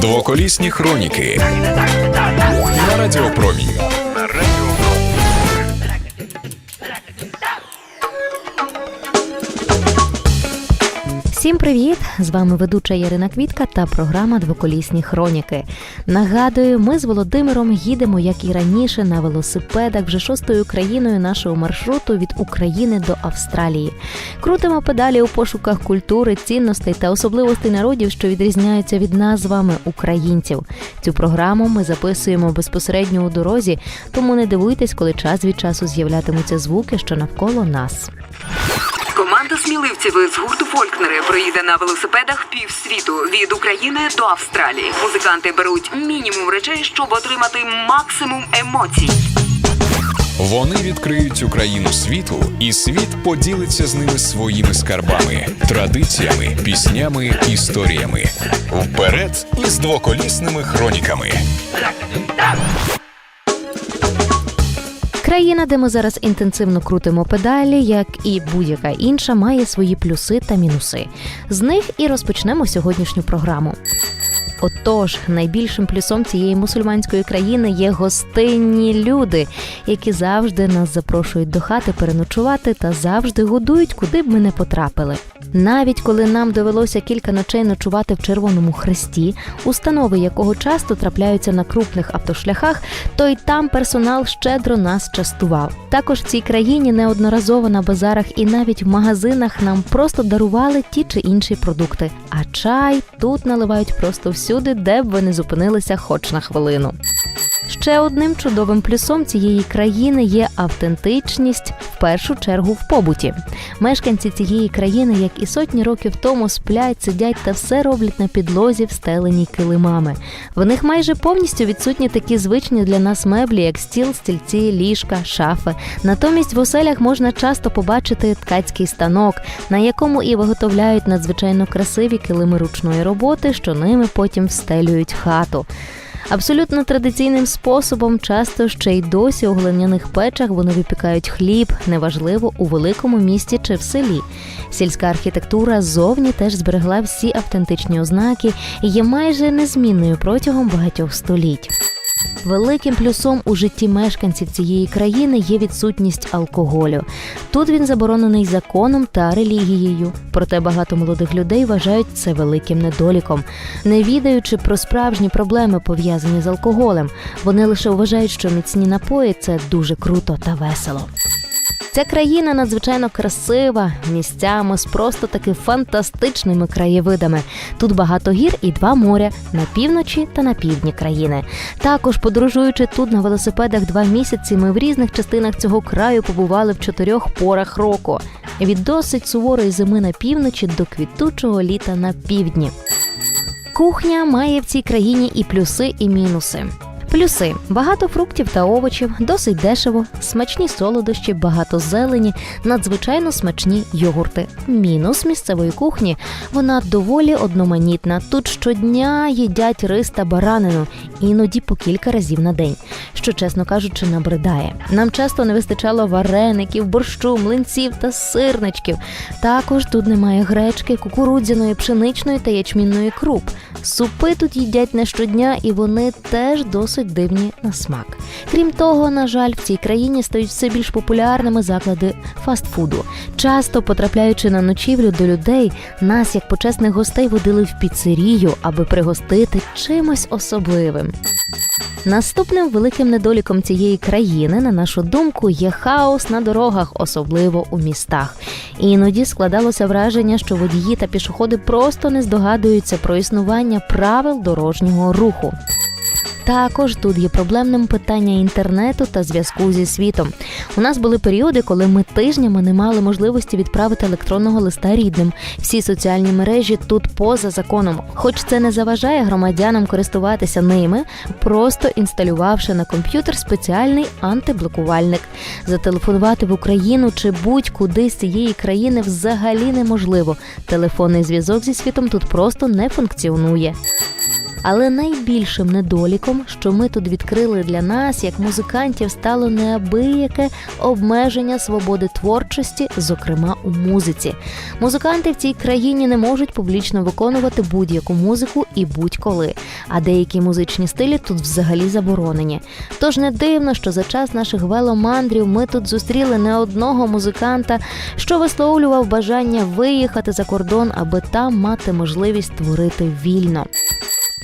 Двоколісні хроніки на Радіопромінь. Всім привіт! З вами ведуча Ярина Квітка та програма Двоколісні хроніки. Нагадую, ми з Володимиром їдемо, як і раніше, на велосипедах вже шостою країною нашого маршруту від України до Австралії. Крутимо педалі у пошуках культури, цінностей та особливостей народів, що відрізняються від нас з вами, українців. Цю програму ми записуємо безпосередньо у дорозі, тому не дивуйтесь, коли час від часу з'являтимуться звуки, що навколо нас. З гурту Фолькнери проїде на велосипедах півсвіту від України до Австралії. Музиканти беруть мінімум речей, щоб отримати максимум емоцій. Вони відкриють Україну світу, і світ поділиться з ними своїми скарбами, традиціями, піснями, історіями. Вперед із двоколісними хроніками. Країна, де ми зараз інтенсивно крутимо педалі, як і будь-яка інша, має свої плюси та мінуси. З них і розпочнемо сьогоднішню програму. Отож, найбільшим плюсом цієї мусульманської країни є гостинні люди, які завжди нас запрошують до хати переночувати та завжди годують, куди б ми не потрапили. Навіть коли нам довелося кілька ночей ночувати в Червоному Хресті, установи якого часто трапляються на крупних автошляхах, то й там персонал щедро нас частував. Також в цій країні неодноразово на базарах і навіть в магазинах нам просто дарували ті чи інші продукти. А чай тут наливають просто всюди, де б ви не зупинилися хоч на хвилину. Ще одним чудовим плюсом цієї країни є автентичність в першу чергу в побуті. Мешканці цієї країни, як і сотні років тому, сплять, сидять та все роблять на підлозі, встеленій килимами. В них майже повністю відсутні такі звичні для нас меблі, як стіл, стільці, ліжка, шафи. Натомість в оселях можна часто побачити ткацький станок, на якому і виготовляють надзвичайно красиві килими ручної роботи, що ними потім встелюють хату. Абсолютно традиційним способом, часто ще й досі у глиняних печах вони випікають хліб, неважливо у великому місті чи в селі. Сільська архітектура зовні теж зберегла всі автентичні ознаки і є майже незмінною протягом багатьох століть. Великим плюсом у житті мешканців цієї країни є відсутність алкоголю. Тут він заборонений законом та релігією. Проте багато молодих людей вважають це великим недоліком, не відаючи про справжні проблеми пов'язані з алкоголем. Вони лише вважають, що міцні напої це дуже круто та весело. Ця країна надзвичайно красива, місцями з просто таки фантастичними краєвидами. Тут багато гір і два моря на півночі та на півдні країни. Також, подорожуючи тут на велосипедах два місяці, ми в різних частинах цього краю побували в чотирьох порах року: від досить суворої зими на півночі до квітучого літа на півдні. Кухня має в цій країні і плюси, і мінуси. Плюси багато фруктів та овочів, досить дешево, смачні солодощі, багато зелені, надзвичайно смачні йогурти. Мінус місцевої кухні вона доволі одноманітна. Тут щодня їдять рис та баранину, іноді по кілька разів на день, що, чесно кажучи, набридає. Нам часто не вистачало вареників, борщу, млинців та сирничків. Також тут немає гречки, кукурудзяної, пшеничної та ячмінної круп. Супи тут їдять не щодня, і вони теж досить дивні на смак. Крім того, на жаль, в цій країні стають все більш популярними заклади фастфуду. Часто потрапляючи на ночівлю до людей, нас, як почесних гостей, водили в піцерію, аби пригостити чимось особливим. Наступним великим недоліком цієї країни, на нашу думку, є хаос на дорогах, особливо у містах. Іноді складалося враження, що водії та пішоходи просто не здогадуються про існування правил дорожнього руху. Також тут є проблемним питання інтернету та зв'язку зі світом. У нас були періоди, коли ми тижнями не мали можливості відправити електронного листа рідним. Всі соціальні мережі тут поза законом, хоч це не заважає громадянам користуватися ними, просто інсталювавши на комп'ютер спеціальний антиблокувальник. Зателефонувати в Україну чи будь-куди з цієї країни взагалі неможливо. Телефонний зв'язок зі світом тут просто не функціонує. Але найбільшим недоліком, що ми тут відкрили для нас, як музикантів, стало неабияке обмеження свободи творчості, зокрема у музиці. Музиканти в цій країні не можуть публічно виконувати будь-яку музику і будь-коли. А деякі музичні стилі тут взагалі заборонені. Тож не дивно, що за час наших веломандрів ми тут зустріли не одного музиканта, що висловлював бажання виїхати за кордон, аби там мати можливість творити вільно.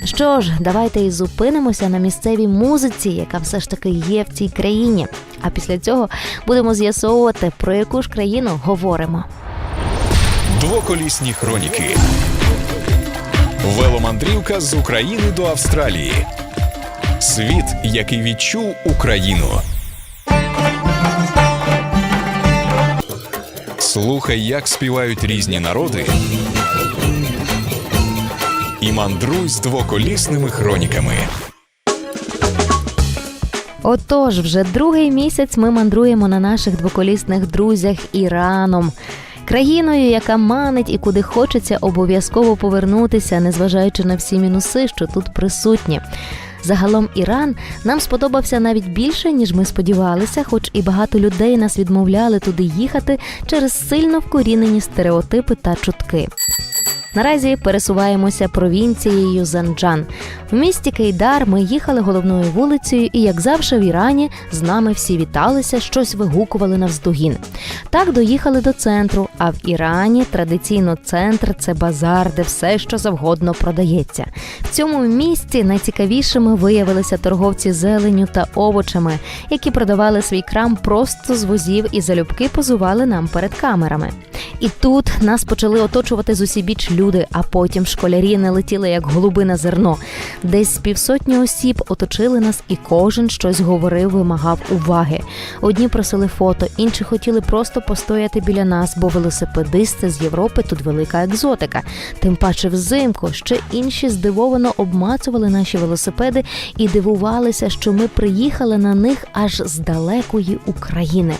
Що ж, давайте і зупинимося на місцевій музиці, яка все ж таки є в цій країні. А після цього будемо з'ясовувати, про яку ж країну говоримо. Двоколісні хроніки. Веломандрівка з України до Австралії. Світ, який відчув Україну. Слухай, як співають різні народи. Мандруй з двоколісними хроніками. Отож, вже другий місяць ми мандруємо на наших двоколісних друзях Іраном. Країною, яка манить і куди хочеться обов'язково повернутися, незважаючи на всі мінуси, що тут присутні. Загалом Іран нам сподобався навіть більше, ніж ми сподівалися, хоч і багато людей нас відмовляли туди їхати через сильно вкорінені стереотипи та чутки. Наразі пересуваємося провінцією Занджан. В місті Кейдар ми їхали головною вулицею, і, як завжди, в Ірані з нами всі віталися, щось вигукували навздогін. Так доїхали до центру. А в Ірані традиційно центр це базар, де все, що завгодно продається. В цьому місті найцікавішими виявилися торговці зеленю та овочами, які продавали свій крам просто з возів і залюбки позували нам перед камерами. І тут нас почали оточувати зусібіч люди, а потім школярі не летіли як голуби на зерно. Десь півсотні осіб оточили нас, і кожен щось говорив, вимагав уваги. Одні просили фото, інші хотіли просто постояти біля нас, бо велосипедисти з Європи тут велика екзотика. Тим паче взимку ще інші здивовано обмацували наші велосипеди і дивувалися, що ми приїхали на них аж з далекої України.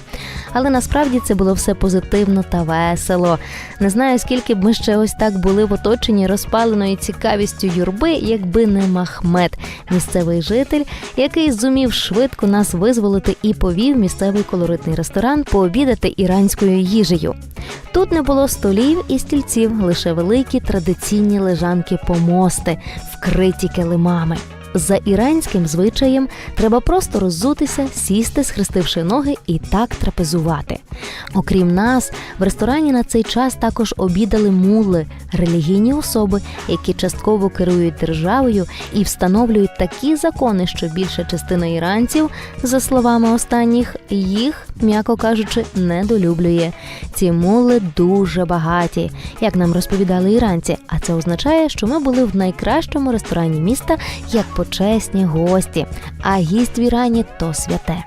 Але насправді це було все позитивно та весело. Не знаю, скільки б ми ще ось так були в оточенні розпаленою цікавістю юрби, якби не Махмед, місцевий житель, який зумів швидко нас визволити і повів місцевий колоритний ресторан пообідати іранською їжею. Тут не було столів і стільців, лише великі традиційні лежанки помости, вкриті килимами. За іранським звичаєм треба просто роззутися, сісти, схрестивши ноги і так трапезувати. Окрім нас, в ресторані на цей час також обідали мулли, релігійні особи, які частково керують державою і встановлюють такі закони, що більша частина іранців, за словами останніх, їх, м'яко кажучи, недолюблює. Ці мулли дуже багаті, як нам розповідали іранці. А це означає, що ми були в найкращому ресторані міста як почесні гості. А гість в Ірані то святе.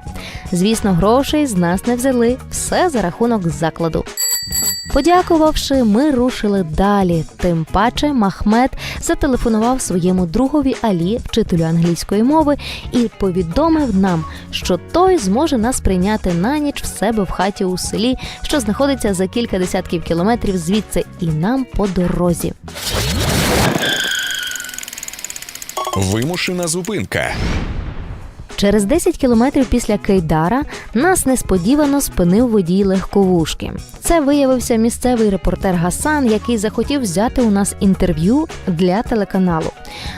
Звісно, грошей з нас не взяли все за рахунок закладу. Подякувавши, ми рушили далі. Тим паче Махмед зателефонував своєму другові Алі, вчителю англійської мови, і повідомив нам, що той зможе нас прийняти на ніч в себе в хаті у селі, що знаходиться за кілька десятків кілометрів звідси, і нам по дорозі. Вимушена зупинка. Через 10 кілометрів після Кейдара нас несподівано спинив водій легковушки. Це виявився місцевий репортер Гасан, який захотів взяти у нас інтерв'ю для телеканалу.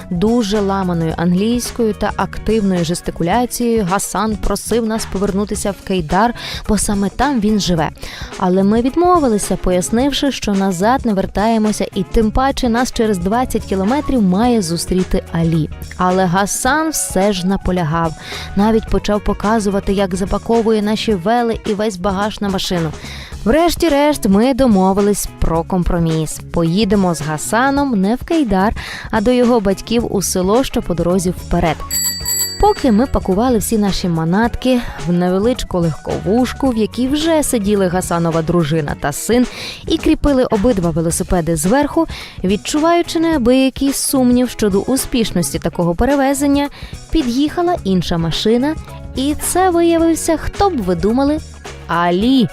Дуже ламаною англійською та активною жестикуляцією Гасан просив нас повернутися в Кейдар, бо саме там він живе. Але ми відмовилися, пояснивши, що назад не вертаємося, і тим паче нас через 20 кілометрів має зустріти Алі. Але Гасан все ж наполягав. Навіть почав показувати, як запаковує наші вели і весь багаж на машину. Врешті-решт, ми домовились про компроміс. Поїдемо з Гасаном не в Кейдар, а до його батьків у село, що по дорозі вперед. Поки ми пакували всі наші манатки в невеличку легковушку, в якій вже сиділи Гасанова дружина та син, і кріпили обидва велосипеди зверху, відчуваючи неабиякий сумнів щодо успішності такого перевезення, під'їхала інша машина, і це виявився, хто б ви думали, Алі.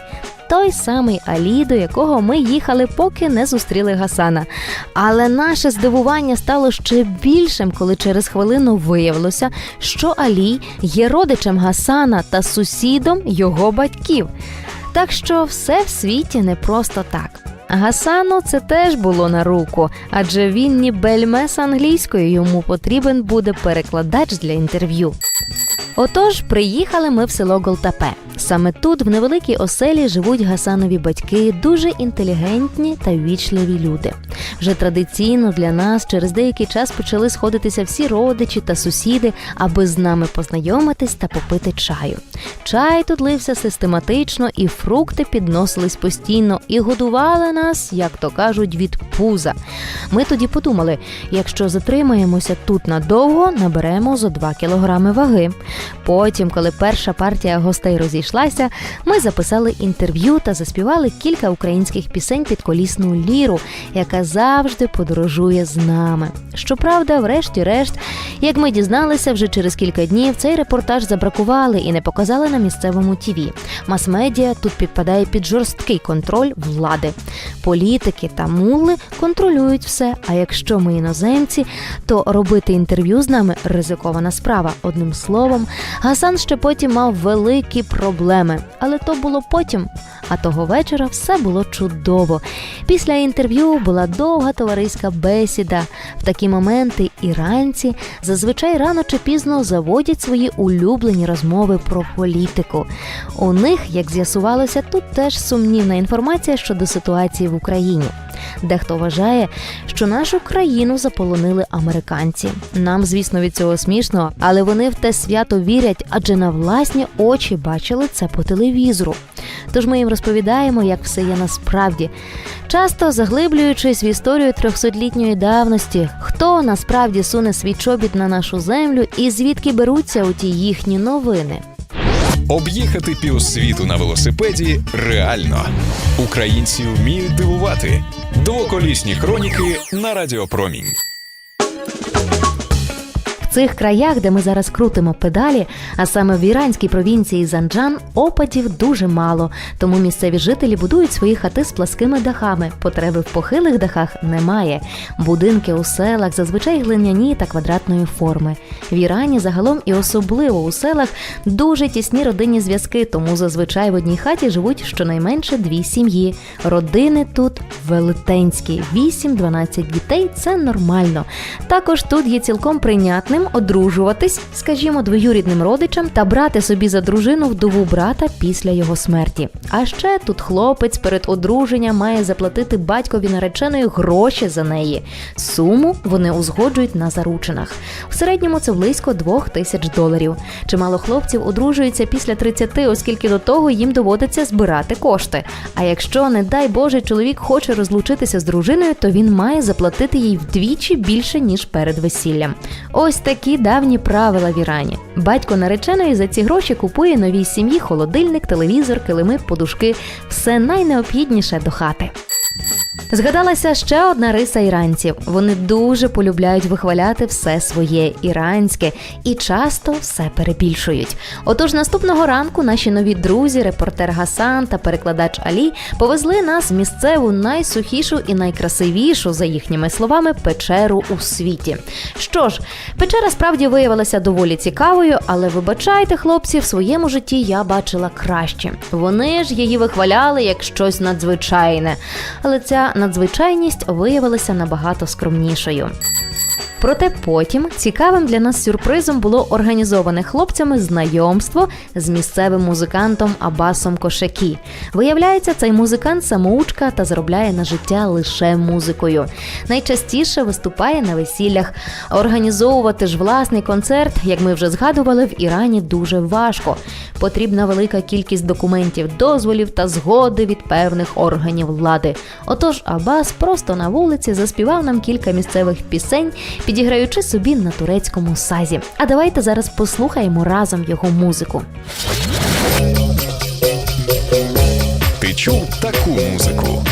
Той самий Алі, до якого ми їхали, поки не зустріли Гасана. Але наше здивування стало ще більшим, коли через хвилину виявилося, що Алі є родичем Гасана та сусідом його батьків. Так що все в світі не просто так. Гасану це теж було на руку, адже він ні бельмес англійською йому потрібен буде перекладач для інтерв'ю. Отож, приїхали ми в село Голтапе. Саме тут, в невеликій оселі, живуть Гасанові батьки, дуже інтелігентні та ввічливі люди. Вже традиційно для нас через деякий час почали сходитися всі родичі та сусіди, аби з нами познайомитись та попити чаю. Чай тут лився систематично, і фрукти підносились постійно і годували нас, як то кажуть, від пуза. Ми тоді подумали, якщо затримаємося тут надовго, наберемо зо 2 кілограми ваги. Потім, коли перша партія гостей розійшлася, ми записали інтерв'ю та заспівали кілька українських пісень під колісну ліру, яка завжди подорожує з нами. Щоправда, врешті-решт, як ми дізналися, вже через кілька днів цей репортаж забракували і не показали на місцевому тіві. Мас-медіа тут підпадає під жорсткий контроль влади. Політики та мулли контролюють все. А якщо ми іноземці, то робити інтерв'ю з нами ризикована справа. Одним словом, Гасан ще потім мав великі проблеми, але то було потім. А того вечора все було чудово. Після інтерв'ю була довга товариська бесіда. В такі моменти іранці зазвичай рано чи пізно заводять свої улюблені розмови про політику. У них, як з'ясувалося, тут теж сумнівна інформація щодо ситуації в Україні. Дехто вважає, що нашу країну заполонили американці. Нам, звісно, від цього смішно, але вони в те свято вірять, адже на власні очі бачили це по телевізору. Тож ми їм розповідаємо, як все є насправді. Часто заглиблюючись в історію трьохсотлітньої давності, хто насправді суне свій чобіт на нашу землю і звідки беруться оті їхні новини. Об'їхати півсвіту на велосипеді реально. Українці вміють дивувати. Двоколісні хроніки на Радіопромінь. Цих краях, де ми зараз крутимо педалі, а саме в іранській провінції Занджан, опадів дуже мало, тому місцеві жителі будують свої хати з пласкими дахами. Потреби в похилих дахах немає. Будинки у селах зазвичай глиняні та квадратної форми. В Ірані загалом і особливо у селах дуже тісні родинні зв'язки, тому зазвичай в одній хаті живуть щонайменше дві сім'ї. Родини тут велетенські, 8-12 дітей це нормально. Також тут є цілком прийнятним одружуватись, скажімо, двоюрідним родичам та брати собі за дружину вдову брата після його смерті. А ще тут хлопець перед одруженням має заплатити батькові нареченої гроші за неї. Суму вони узгоджують на заручинах. В середньому це близько двох тисяч доларів. Чимало хлопців одружуються після 30, оскільки до того їм доводиться збирати кошти. А якщо, не дай Боже, чоловік хоче розлучитися з дружиною, то він має заплатити їй вдвічі більше ніж перед весіллям. Ось такі давні правила в Ірані. Батько нареченої за ці гроші купує новій сім'ї холодильник, телевізор, килими, подушки все найнеобхідніше до хати. Згадалася ще одна риса іранців. Вони дуже полюбляють вихваляти все своє іранське і часто все перебільшують. Отож, наступного ранку наші нові друзі, репортер Гасан та перекладач Алі, повезли нас в місцеву найсухішу і найкрасивішу, за їхніми словами, печеру у світі. Що ж, печера справді виявилася доволі цікавою, але вибачайте, хлопці, в своєму житті я бачила краще. Вони ж її вихваляли як щось надзвичайне. Але ця надзвичайність виявилася набагато скромнішою. Проте потім цікавим для нас сюрпризом було організоване хлопцями знайомство з місцевим музикантом Абасом Кошекі. Виявляється, цей музикант самоучка та заробляє на життя лише музикою. Найчастіше виступає на весіллях. Організовувати ж власний концерт, як ми вже згадували, в Ірані дуже важко. Потрібна велика кількість документів, дозволів та згоди від певних органів влади. Отож, Абас просто на вулиці заспівав нам кілька місцевих пісень, підіграючи собі на турецькому сазі. А давайте зараз послухаємо разом його музику. Ти чув таку музику?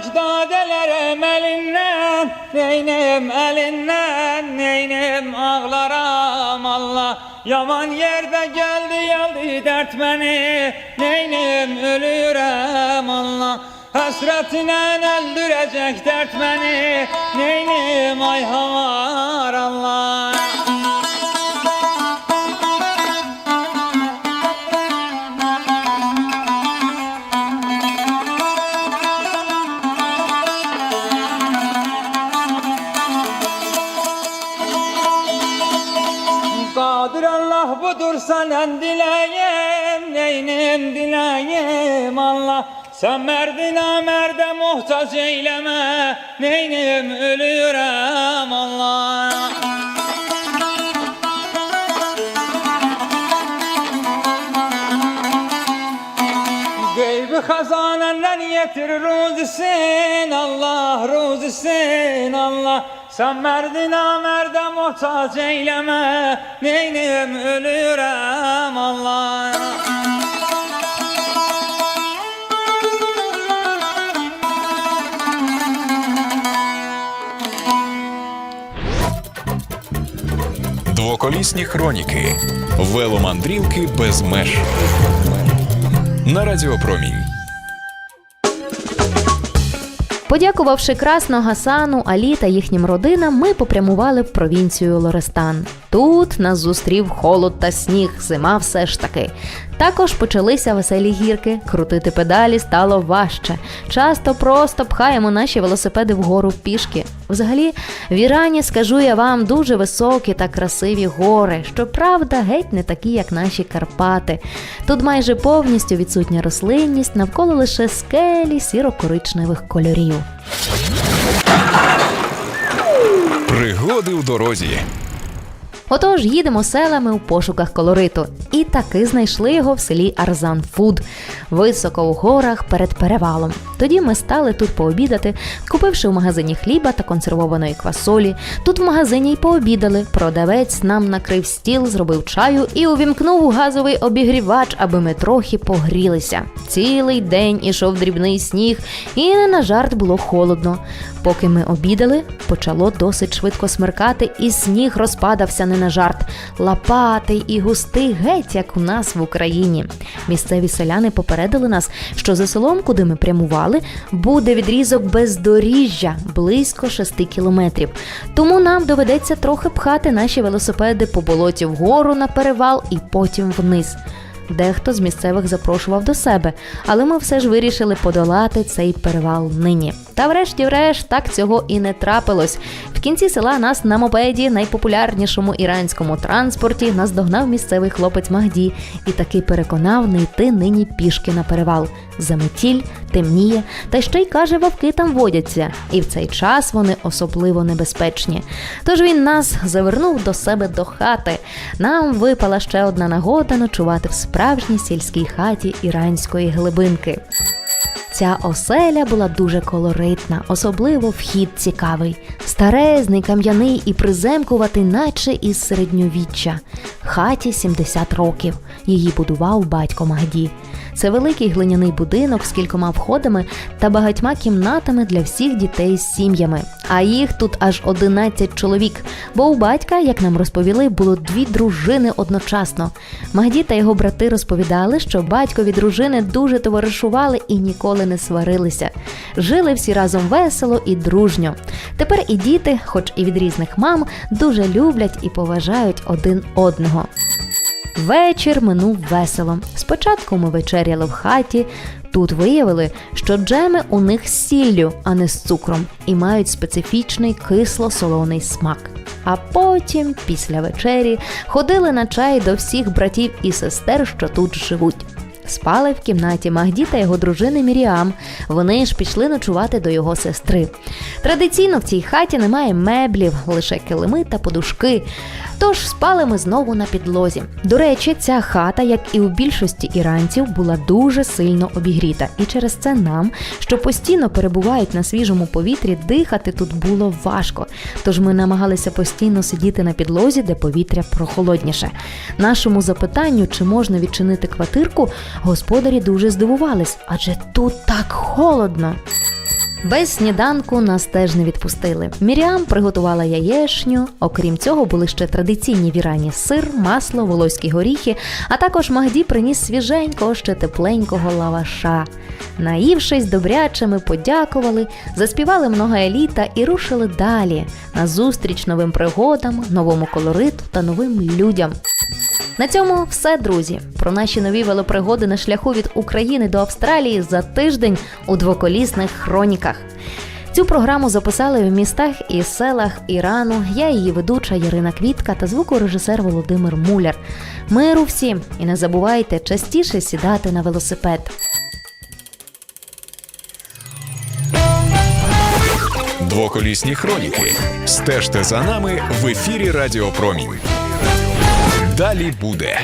ecdadeler emelinden Neyneyim elinden neyneyim ağlaram Allah Yaman yerde geldi yaldı dert beni Neyneyim ölürem Allah Hasretine öldürecek dert beni Neyneyim ay havar Allah. Kadir Allah budur senden dileyim Neynim dileyim Allah? Sen merdine merde muhtaç eyleme Neynim ölürüm Allah? Geybi hazanenden yetir ruzisin Allah ruzisin Allah Sen merdine merde muhtaç eyleme Neynim ölürüm Allah Двоколісні хроніки. Веломандрівки без меж. На Радіопромінь. Подякувавши красно Гасану, Алі та їхнім родинам, ми попрямували в провінцію Лорестан. Тут нас зустрів холод та сніг, зима все ж таки. Також почалися веселі гірки. Крутити педалі стало важче. Часто просто пхаємо наші велосипеди вгору пішки. Взагалі, в Ірані, скажу я вам, дуже високі та красиві гори. Щоправда, геть не такі, як наші Карпати. Тут майже повністю відсутня рослинність, навколо лише скелі сіро-коричневих кольорів. Пригоди у дорозі. Отож, їдемо селами у пошуках колориту. І таки знайшли його в селі Арзан Фуд, високо у горах перед перевалом. Тоді ми стали тут пообідати, купивши в магазині хліба та консервованої квасолі. Тут в магазині й пообідали. Продавець нам накрив стіл, зробив чаю і увімкнув газовий обігрівач, аби ми трохи погрілися. Цілий день ішов дрібний сніг, і не на жарт було холодно. Поки ми обідали, почало досить швидко смеркати, і сніг розпадався не на жарт. Лопатий і густий геть, як у нас в Україні. Місцеві селяни попередили нас, що за селом, куди ми прямували, буде відрізок бездоріжжя близько 6 кілометрів. Тому нам доведеться трохи пхати наші велосипеди по болоті вгору на перевал і потім вниз. Дехто з місцевих запрошував до себе, але ми все ж вирішили подолати цей перевал нині. Та врешті-решт так цього і не трапилось. В кінці села нас на мопеді, найпопулярнішому іранському транспорті, наздогнав місцевий хлопець Магді і таки переконав не йти нині пішки на перевал. Заметіль, темніє, та ще й каже, вовки там водяться, і в цей час вони особливо небезпечні. Тож він нас завернув до себе до хати. Нам випала ще одна нагода ночувати в справжній сільській хаті іранської глибинки. Ця оселя була дуже колоритна, особливо вхід цікавий. Старезний, кам'яний і приземкуватий, наче із середньовіччя. Хаті 70 років. Її будував батько Магді. Це великий глиняний будинок з кількома входами та багатьма кімнатами для всіх дітей з сім'ями. А їх тут аж 11 чоловік. Бо у батька, як нам розповіли, було дві дружини одночасно. Магді та його брати розповідали, що батькові дружини дуже товаришували і ніколи не сварилися. Жили всі разом весело і дружньо. Тепер і діти, хоч і від різних мам, дуже люблять і поважають один одного. Вечір минув весело. Спочатку ми вечеряли в хаті. Тут виявили, що джеми у них з сіллю, а не з цукром, і мають специфічний кисло-солоний смак. А потім, після вечері, ходили на чай до всіх братів і сестер, що тут живуть. Спали в кімнаті Магді та його дружини Міріам. Вони ж пішли ночувати до його сестри. Традиційно в цій хаті немає меблів, лише килими та подушки. Тож спали ми знову на підлозі. До речі, ця хата, як і у більшості іранців, була дуже сильно обігріта, і через це нам, що постійно перебувають на свіжому повітрі, дихати тут було важко. Тож ми намагалися постійно сидіти на підлозі, де повітря прохолодніше. Нашому запитанню, чи можна відчинити квартирку, господарі дуже здивувались, адже тут так холодно. Без сніданку нас теж не відпустили. Міріам приготувала яєшню. Окрім цього, були ще традиційні в Ірані сир, масло, волоські горіхи, а також Магді приніс свіженького, ще тепленького лаваша. Наївшись добряче, ми подякували, заспівали много еліта і рушили далі на зустріч новим пригодам, новому колориту та новим людям. На цьому все, друзі. Про наші нові велопригоди на шляху від України до Австралії за тиждень у двоколісних хроніках. Цю програму записали в містах і селах Ірану. Я її ведуча Ярина Квітка та звукорежисер Володимир Муляр. Миру всім і не забувайте частіше сідати на велосипед. Двоколісні хроніки. Стежте за нами в ефірі Радіо Промінь. Далі буде.